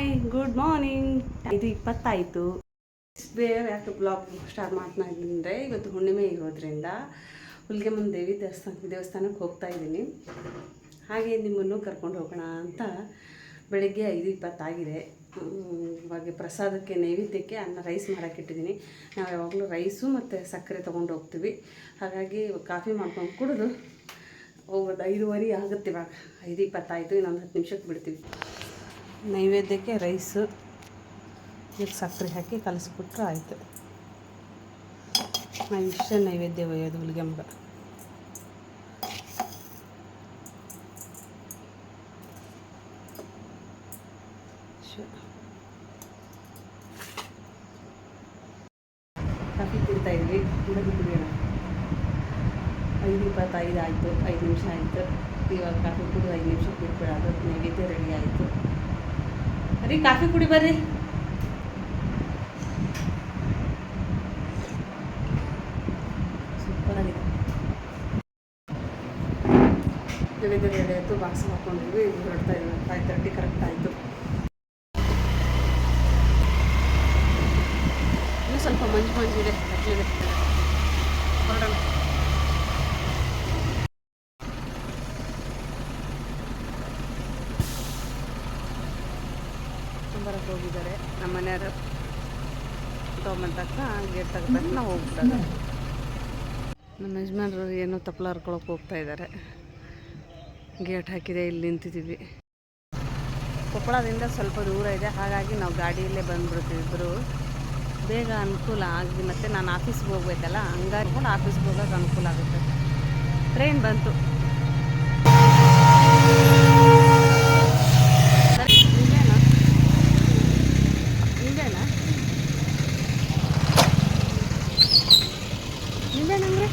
Hi good morning ಇದು ಇಪ್ಪತ್ತಾಯಿತು. ಬೇರೆ ಯಾಕೆ ಬ್ಲಾಗ್ ಸ್ಟಾರ್ಟ್ ಮಾಡ್ತಾ ಇದ್ದಂದರೆ ಇವತ್ತು ಹುಣ್ಣಿಮೆ ಇರೋದ್ರಿಂದ ಹುಲ್ಗೆಮ್ಮನ ದೇವಿ ದೇವಸ್ಥಾನ, ದೇವಸ್ಥಾನಕ್ಕೆ ಹೋಗ್ತಾ ಇದ್ದೀನಿ. ಹಾಗೆ ನಿಮ್ಮನ್ನು ಕರ್ಕೊಂಡು ಹೋಗೋಣ ಅಂತ ಬೆಳಗ್ಗೆ ಐದು ಇಪ್ಪತ್ತಾಗಿದೆ. ಇವಾಗ ಪ್ರಸಾದಕ್ಕೆ, ನೈವೇದ್ಯಕ್ಕೆ ಅನ್ನ ರೈಸ್ ಮಾಡೋಕ್ಕಿಟ್ಟಿದ್ದೀನಿ ನಾವು ಯಾವಾಗಲೂ ರೈಸು ಮತ್ತು ಸಕ್ಕರೆ ತೊಗೊಂಡು ಹೋಗ್ತೀವಿ. ಹಾಗಾಗಿ ಕಾಫಿ ಮಾಡ್ಕೊಂಡು ಕುಡಿದು ಹೋಗೋದು ಐದುವರೆ ಆಗುತ್ತೆ ಇವಾಗ. ಐದು ಇಪ್ಪತ್ತಾಯಿತು, ಇನ್ನೊಂದು ಹತ್ತು ನಿಮಿಷಕ್ಕೆ ಬಿಡ್ತೀವಿ. ನೈವೇದ್ಯಕ್ಕೆ ರೈಸು ಇದಕ್ಕೆ ಸಕ್ಕರೆ ಹಾಕಿ ಕಲಿಸ್ಬಿಟ್ರೆ ಆಯಿತು. ನಾವು ಇಷ್ಟೇ ನೈವೇದ್ಯ ಒಯ್ಯೋದು ಹುಲಿಗೆಂಬ ಕಾಫಿ ಕುಡಿತಾ ಇದ್ವಿ. ಕುಡಿಯೋಣ. ಐದು ಇಪ್ಪತ್ತೈದು ಆಯಿತು, ಐದು ನಿಮಿಷ ಆಯಿತು. ಇವಾಗ ಕಾಫಿ ಕುಡಿದು ಐದು ನಿಮಿಷ ಬಿಟ್ಬಿಡೋದು ನೈವೇದ್ಯ ರೆಡಿ ಆಯಿತು. ರೀ, ಕಾಫಿ ಕುಡಿ ಬರ್ರಿ. ಸೂಪರ್ ಆಗಿದೆ ರೆಡಿ ಆಯಿತು ಬಾಕ್ಸ್ ತರ್ಟಿ ಕರೆಕ್ಟ್ ಸ್ವಲ್ಪ ಮಂಜು ಮಂಜಿದೆ ಕತ್ಲಿದೆ ಹೊರಡೋಣ ಬರಕ್ಕೆ ಹೋಗಿದ್ದಾರೆ. ನಮ್ಮ ಮನೆಯವರು ತೊಗೊಂಬಂತಕ್ಕ ಗೇಟ್ ತೆಗ್ದಾಗ ನಾವು ಹೋಗ್ತಾರೆ ನಮ್ಮ ಯಜಮಾನ್ರು ಏನೋ ತಪ್ಪಲ ಹರ್ಕೊಳಕ್ಕೆ ಹೋಗ್ತಾ ಇದ್ದಾರೆ. ಗೇಟ್ ಹಾಕಿದೆ, ಇಲ್ಲಿ ನಿಂತಿದ್ದೀವಿ. ಕೊಪ್ಪಳದಿಂದ ಸ್ವಲ್ಪ ದೂರ ಇದೆ. ಹಾಗಾಗಿ ನಾವು ಗಾಡಿಯಲ್ಲೇ ಬಂದ್ಬಿಡ್ತೀವಿ ಇಬ್ಬರು ಬೇಗ ಅನುಕೂಲ ಆಗಿ ಮತ್ತು ನಾನು ಆಫೀಸ್ಗೆ ಹೋಗ್ಬೇಕಲ್ಲ, ಹಂಗಾಗಿ ಕೂಡ ಆಫೀಸ್ಗೆ ಹೋಗೋಕೆ ಅನುಕೂಲ ಆಗುತ್ತೆ. ಟ್ರೈನ್ ಬಂತು ಸರಿ, ನಿಂಬೇನಾ? ನಿಂಬೇನಾ ನಿಂಬೇನಂದ್ರೆ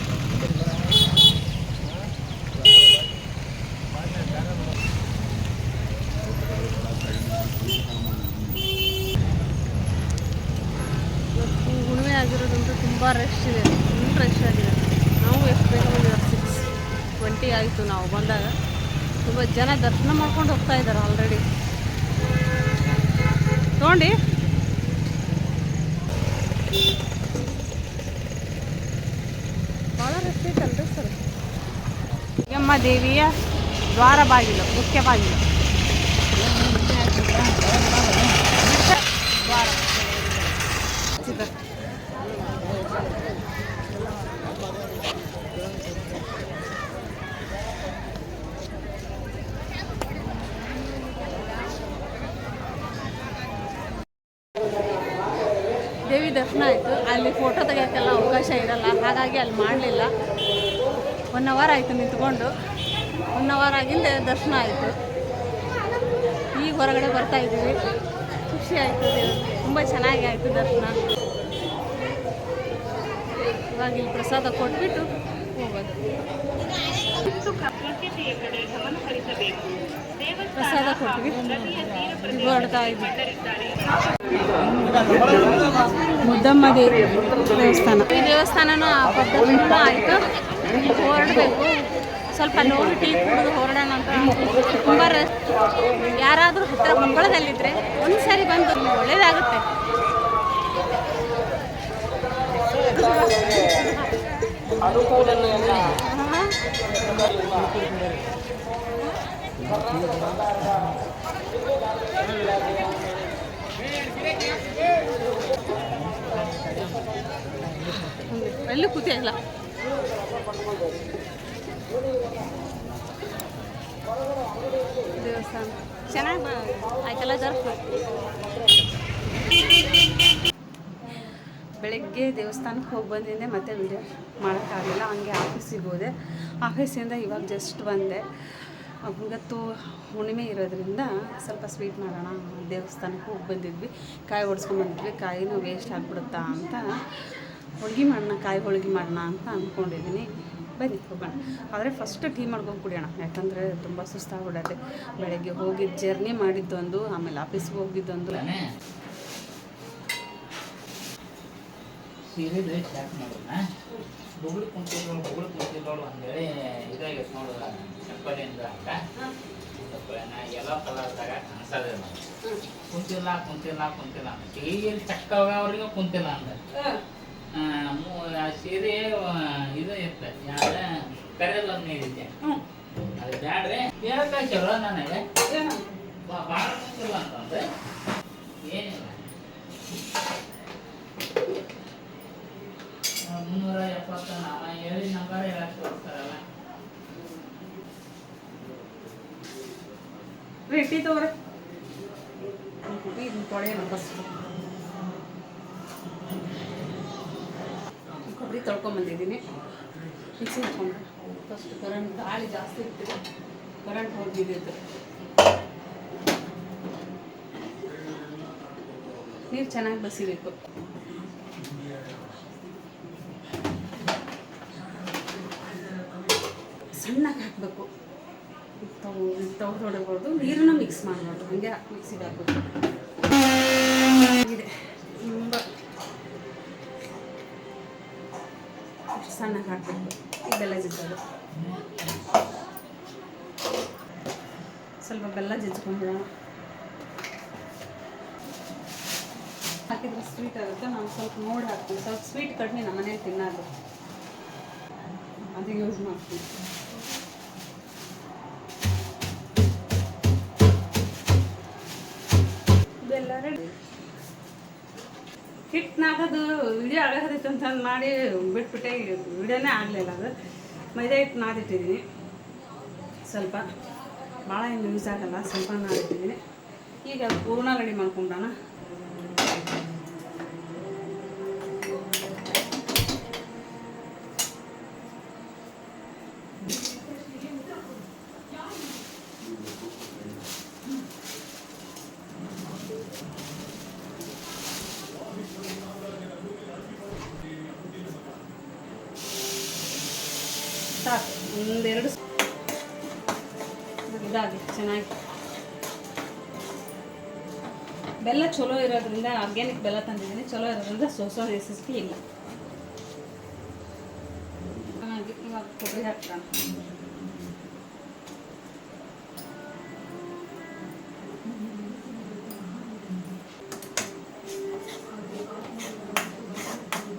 ಇವತ್ತು ಹುಣ್ಣಿಮೆ ಆಗಿರೋದಂತೂ ತುಂಬ ರಶ್ ಇದೆ ಫುಲ್ ರಶ್ ಆಗಿದೆ ನಾವು ಎಷ್ಟು ಬೇಗ ಬಂದಿದ್ದೀವಿ ಸಿಕ್ಸ್ ಟ್ವೆಂಟಿ ಆಯಿತು ನಾವು ಬಂದಾಗ ತುಂಬ ಜನ ದರ್ಶನ ಮಾಡ್ಕೊಂಡು ಹೋಗ್ತಾ ಇದ್ದಾರೆ ಆಲ್ರೆಡಿ ತಗೊಂಡು? ಭಾಳ ರಶ್ ಸರ್. ಯಮ್ಮ ದೇವಿಯ ದ್ವಾರ ಬಾಗಿಲು, ಮುಖ್ಯ ಬಾಗಿಲು ದ್ವಾರ ಚಿತ್ರ ದೇವಿ ದರ್ಶನ ಆಯಿತು. ಅಲ್ಲಿ ಫೋಟೋ ತೆಗಿಯೋಕ್ಕೆಲ್ಲ ಅವಕಾಶ ಇರಲ್ಲ. ಹಾಗಾಗಿ ಅಲ್ಲಿ ಮಾಡಲಿಲ್ಲ. ಒನ್ ಅವರ್ ಆಯಿತು ನಿಂತ್ಕೊಂಡು. ಒನ್ ಅವರ್ ಆಗಿಂದ ದರ್ಶನ ಆಯಿತು. ಈಗ ಹೊರಗಡೆ ಬರ್ತಾ ಇದ್ದೀವಿ. ಖುಷಿ ಆಯಿತು. ತುಂಬ ಚೆನ್ನಾಗಿ ಆಯಿತು ದರ್ಶನ. ಇವಾಗ ಇಲ್ಲಿ ಪ್ರಸಾದ ಕೊಟ್ಬಿಟ್ಟು ಹೋಗೋದು. ಪ್ರಸಾದ ಕೊಟ್ವಿ. ಹೊರಡ್ತಾ ಇದ್ವಿ. ಮುದ್ದಮ್ಮ ದೇವಿ ದೇವಸ್ಥಾನ. ಈ ದೇವಸ್ಥಾನನೂ ಆ ಆಯಿತು. ಹೊರಡಬೇಕು. ಸ್ವಲ್ಪ ನೋಡಿ ಟೀ ಕುಡಿದು ಹೊರಡೋಣ ಅಂತ ತುಂಬ ಯಾರಾದರೂ ಹತ್ತಿರ ಕೊಪ್ಪಳದಲ್ಲಿದ್ದರೆ ಒಂದು ಸಾರಿ ಬಂದು ಒಳ್ಳೇದಾಗುತ್ತೆ. ಎಲ್ಲೂ ಕೂತಿಲ್ಲ ದೇವಸ್ಥಾನ. ಚೆನ್ನಾಗಿ ಆಯ್ತಲ್ಲ ಜರ್ಫ್ ಬೆಳಗ್ಗೆ ದೇವಸ್ಥಾನಕ್ಕೆ ಹೋಗಿ ಬಂದಿದ್ದೆ, ಮತ್ತೆ ವಿಡಿಯೋ ಮಾಡೋಕ್ಕಾಗಲಿಲ್ಲ. ಹಂಗೆ ಆಫೀಸಿಗೆ ಹೋದೆ. ಆಫೀಸಿಂದ ಇವಾಗ ಜಸ್ಟ್ ಬಂದೆ. ಇವತ್ತು ಹುಣ್ಣಿಮೆ ಇರೋದ್ರಿಂದ ಸ್ವಲ್ಪ ಸ್ವೀಟ್ ಮಾಡೋಣ ದೇವಸ್ಥಾನಕ್ಕೆ ಹೋಗಿ ಬಂದಿದ್ವಿ. ಕಾಯಿ ಹೊಡ್ಸ್ಕೊಂಡ್ ಬಂದಿದ್ವಿ. ಕಾಯಿನೂ ವೇಸ್ಟ್ ಆಗಿಬಿಡುತ್ತಾ ಅಂತ ಹೋಳ್ಗೆ ಮಾಡೋಣ, ಕಾಯಿ ಹೋಳ್ಗೆ ಮಾಡೋಣ ಅಂತ ಅಂದ್ಕೊಂಡಿದ್ದೀನಿ ಬನ್ನಿ, ಹೋಗೋಣ. ಆದರೆ ಫಸ್ಟ್ ಟೀ ಮಾಡ್ಕೊಂಡು ಕುಡಿಯೋಣ. ಯಾಕಂದರೆ ತುಂಬ ಸುಸ್ತಾಗ್ಬಿಡತ್ತೆ. ಬೆಳಗ್ಗೆ ಹೋಗಿ ಜರ್ನಿ ಮಾಡಿದ್ದೊಂದು, ಆಮೇಲೆ ಆಫೀಸ್ಗೆ ಹೋಗಿದ್ದೊಂದು. ಸೀರೆ ಬೊಗಳು ಕುಂತಿದ್ರು ಬೊಗಳು ಕುಂತಿದ್ದೋಳು ಅಂತೇಳಿ ಇದಾಗೈತೆ ನೋಡು ಚಪ್ಪಲಿಯಿಂದ ಅಂತ. ನಾ ಎಲ್ಲ ಕಲರ್ದಾಗ ಕಾಣಿಸೋದೇ ಹ್ಮ್. ಕುಂತಿಲ್ಲ ಕುಂತಿಲ್ಲ ಕುಂತಿಲ್ಲ ಅಂತ. ಕೈಯಲ್ಲಿ ಚಕ್ಕ ಅವ್ರಿಗೆ ಕುಂತಿಲ್ಲ ಅಂದ ಆ, ಮೂ- ಆ ಸೀರೆ ಇದು ಇತ್ತು ಯಾವ್ದ ಕರೆಯಲ್ಲ ನೀರಿದ್ದೆ. ಅದು ಬ್ಯಾಡ್ರಿ. ಹೇಳಕ್ಕ ಚಲೋ ನನಗೆ? ಭಾಳ ಕುಂತಿಲ್ಲ ಅಂತಂದ್ರೆ ಏನಿಲ್ಲ. ಮುನ್ನೂರ ಎಪ್ಪತ್ತು ಹೇಳಿ ನಂಬರ್ ಹೇಳಕ್ಕೆ ಬರ್ತಾರಲ್ಲ ರೀ ಟೀ ತಗೋರಿ. ಇದನ್ನ ತೊಳೆಯೋಣ ಕೊಬ್ಬರಿ ತೊಳ್ಕೊಂಬಂದಿದ್ದೀನಿ. ಮಿಕ್ಸಿ ಹಾಕೊಂಡ್ರೆ ಫಸ್ಟ್ ಕರೆಂಟ್ ಗಾಳಿ ಜಾಸ್ತಿ ಇತ್ತು. ಕರೆಂಟ್ ಹೋಗಿದ್ದು ನೀರು ಚೆನ್ನಾಗಿ ಬಸಿಬೇಕು ಸಣ್ಣಗೆ ಹಾಕಬೇಕು. ತಗೋ ತಗೊಂಡು ಹೊಡಬಾರ್ದು ನೀರನ್ನ ಮಿಕ್ಸ್ ಮಾಡಬಾರ್ದು. ಹಾಗೆ ಮಿಕ್ಸಿಗೆ ಹಾಕ್ಬೇಕು. ಇದೆ ತುಂಬ ಸಣ್ಣಗೆ ಹಾಕಬೇಕು. ಬೆಲ್ಲ ಜಜ್ಜೋದು. ಸ್ವಲ್ಪ ಬೆಲ್ಲ ಜಜ್ಕೊಂಡ್ಬಿಡೋಣ ಹಾಕಿದ್ರೆ ಸ್ವೀಟ್ ಆಗುತ್ತೆ. ನಾನು ಸ್ವಲ್ಪ ನೋಡಿ ಹಾಕ್ತೀನಿ. ಸ್ವಲ್ಪ ಸ್ವೀಟ್ ಕಡಿಮೆ ನಮ್ಮ ಮನೇಲಿ ತಿನ್ನೋದು. ಅದು ಯೂಸ್ ಮಾಡ್ತೀನಿ. ಹಿಟ್ಟು ಅದು ವಿಡಿಯೋ ಆಗದಿತ್ತು ಅಂತಂದು ಮಾಡಿ ಬಿಟ್ಬಿಟ್ಟೆ, ವಿಡಿಯೋನೇ ಆಗಲಿಲ್ಲ ಅದು. ಮೈದಾ ಹಿಟ್ಟು ನಾದಿಟ್ಟಿದ್ದೀನಿ. ಸ್ವಲ್ಪ, ಭಾಳ ಏನು ಯೂಸ್ ಆಗಲ್ಲ, ಸ್ವಲ್ಪ ನಾದಿಟ್ಟಿದ್ದೀನಿ. ಈಗ ಪೂರ್ಣ ರೆಡಿ ಮಾಡ್ಕೊಂಡೋಣ. ಸಾಕು. ಒಂದೆರಡು ಇದಾಗಿ, ಚೆನ್ನಾಗಿ. ಬೆಲ್ಲ ಚಲೋ ಇರೋದ್ರಿಂದ ಆರ್ಗ್ಯಾನಿಕ್ ಬೆಲ್ಲ ತಂದಿದ್ದೀನಿ. ಚಲೋ ಇರೋದ್ರಿಂದ ಸೋಸೋ ರೆಸಿಪಿ ಇಲ್ಲ. ಕೊಬ್ಬರಿ ಹಾಕ್ತಾನೆ.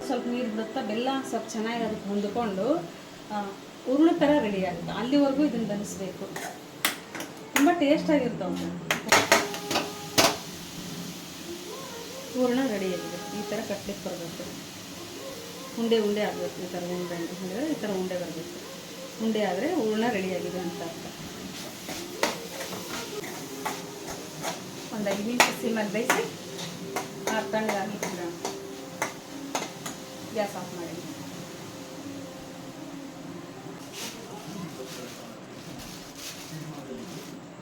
ಸ್ವಲ್ಪ ನೀರು ಬಿಡುತ್ತಾ ಬೆಲ್ಲ ಸ್ವಲ್ಪ ಚೆನ್ನಾಗಿ ಅದಕ್ಕೆ ಹೊಂದ್ಕೊಂಡು ಉರುಳು ಥರ ರೆಡಿ ಆಗುತ್ತೆ. ಅಲ್ಲಿವರೆಗೂ ಇದನ್ನು ಬಲಿಸ್ಬೇಕು ತುಂಬ ಟೇಸ್ಟಾಗಿರ್ತಾವೆ ಹೂರಣ ರೆಡಿ ಆಗಿದೆ. ಈ ಥರ ಕಟ್ಲಿಕ್ಕೆ ಬರಬೇಕು. ಉಂಡೆ ಉಂಡೆ ಆಗಬೇಕು ಈ ಥರ ಉಂಡೆ ಅಂದರೆ ಈ ಥರ ಉಂಡೆ ಬರಬೇಕು. ಉಂಡೆ ಆದರೆ ಹೂರ್ಣ ರೆಡಿಯಾಗಿದೆ ಅಂತ ಅರ್ಥ. ಒಂದು ಐದು ನಿಮಿಷ ಸಿಮ್ಮಲ್ಲಿ ಬೇಯಿಸಿ ಆ ತಣ್ಣಗಾಗಿ ಗ್ಯಾಸ್ ಆಫ್ ಮಾಡಿ.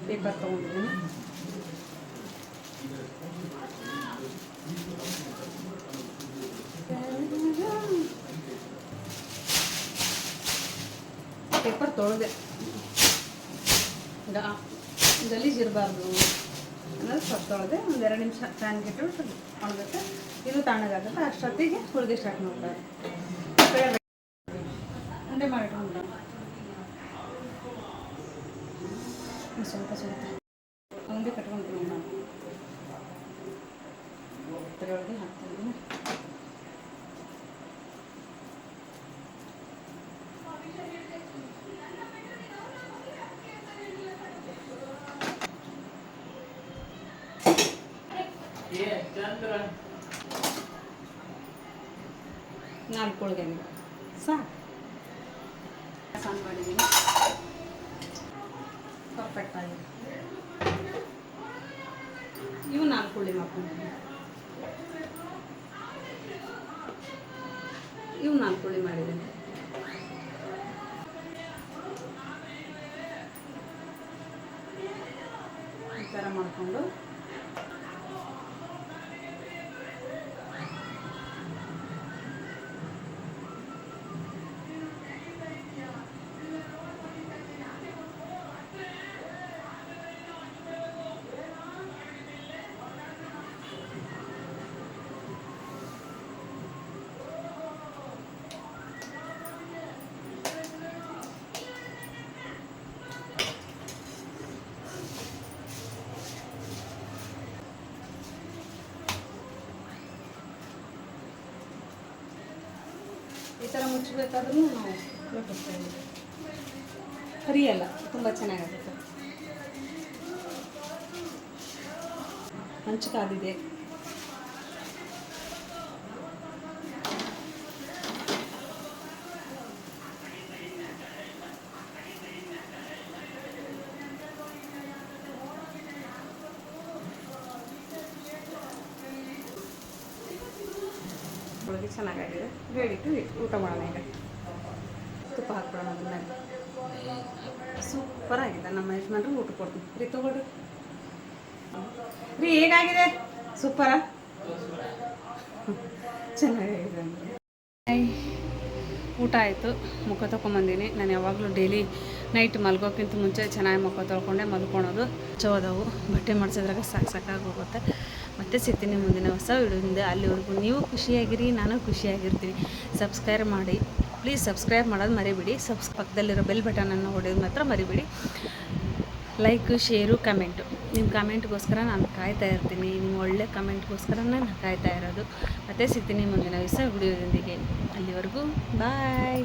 ಪೇಪರ್ ತೊಗೊಂಡಿದ್ದೀನಿ ಪೇಪರ್ ತೊಳೆದೆ ಗಲೀಜು ಇರಬಾರ್ದು ಅನ್ನೋದು ಸ್ವಲ್ಪ ತೊಳೆದೆ ಒಂದು ಎರಡು ನಿಮಿಷ ಫ್ಯಾನ್ಗೆ ಇಟ್ಟು ಒಣಗುತ್ತೆ ಇದು ತಣ್ಣಗಾಗುತ್ತೆ ಅಷ್ಟೊತ್ತಿಗೆ ಹುಳಿಗೆ ಸ್ಟಾರ್ಟ್ ಮಾಡ್ತಾರೆ ನಾಲ್ಕು ಹೋಳಿಗೆ ಸಾಕು ಮಾಡಿದ್ದೀನಿ ಪರ್ಫೆಕ್ಟ್ ಆಗಿದೆ. ಇವು ನಾಲ್ಕು ಹುಳಿ ಮಾಡ್ಕೊಂಡಿದ್ದೀನಿ ಇವು ನಾಲ್ಕು ಹುಳಿ ಮಾಡಿದ್ದೀನಿ. ಈ ಥರ ಮಾಡಿಕೊಂಡು. ಈ ಥರ ಮುಚ್ಚಬೇಕಾದ್ರೂ ನಾವು ಲೋಟಿಸ್ತೀವಿ ಹರಿಯಲ್ಲ ತುಂಬ ಚೆನ್ನಾಗಾಗುತ್ತೆ. ಹಂಚು ಕಾದಿದೆ. ಒಳಗೆ ಚೆನ್ನಾಗಾಗಿದೆ. ಬೇಡಿಟ್ಟು ಊಟ ಮಾಡೋಣ ಈಗ. ತುಪ್ಪ ಹಾಕ್ಬಿಡೋಣ ಅದನ್ನ ಸೂಪರ್ ಆಗಿದೆ. ನಮ್ಮ ಯಜಮಾನ್ರು ಊಟ ಕೊಡ್ತೀನಿ. ರೀ, ತಗೊಳ್ರಿ. ರೀ, ಹೇಗಾಗಿದೆ? ಸೂಪರ? ಚೆನ್ನಾಗಿದೆ. ಊಟ ಆಯಿತು. ಮುಖ ತೊಗೊಂಬಂದೀನಿ ನಾನು ಯಾವಾಗಲೂ ಡೈಲಿ ನೈಟ್ ಮಲ್ಗೋಕ್ಕಿಂತ ಮುಂಚೆ ಚೆನ್ನಾಗಿ ಮುಖ ತೊಳ್ಕೊಂಡೆ, ಮಲ್ಕೊಳೋದು ಚೋದವು ಬಟ್ಟೆ ಮಾಡಿಸಿದ್ರಾಗ ಸಾಕು ಸಾಕಾಗಿ ಹೋಗುತ್ತೆ. ಮತ್ತೆ ಸಿಗ್ತೀನಿ ಮುಂದಿನ ಹೊಸ ವಿಡಿಯೋದಿಂದ ಅಲ್ಲಿವರೆಗೂ ನೀವು ಖುಷಿಯಾಗಿರಿ, ನಾನು ಖುಷಿಯಾಗಿರ್ತೀನಿ. ಸಬ್ಸ್ಕ್ರೈಬ್ ಮಾಡಿ. ಪ್ಲೀಸ್ ಸಬ್ಸ್ಕ್ರೈಬ್ ಮಾಡೋದು ಮರಿಬೇಡಿ. ಸಬ್ಸ್ ಪಕ್ಕದಲ್ಲಿರೋ ಬೆಲ್ ಬಟನನ್ನು ಹೊಡೆಯೋದು ಮಾತ್ರ ಮರಿಬೇಡಿ. ಲೈಕು ಶೇರು ಕಮೆಂಟು ನಿಮ್ಮ ಕಮೆಂಟ್ಗೋಸ್ಕರ ನಾನು ಕಾಯ್ತಾ ಇರ್ತೀನಿ. ನಿಮ್ಮ ಒಳ್ಳೆ ಕಮೆಂಟ್ಗೋಸ್ಕರನೇ ನಾನು ಕಾಯ್ತಾ ಇರೋದು. ಮತ್ತೆ ಸಿಗ್ತೀನಿ ಮುಂದಿನ ದಿವಸ ವಿಡಿಯೋದೊಂದಿಗೆ ಅಲ್ಲಿವರೆಗೂ ಬಾಯ್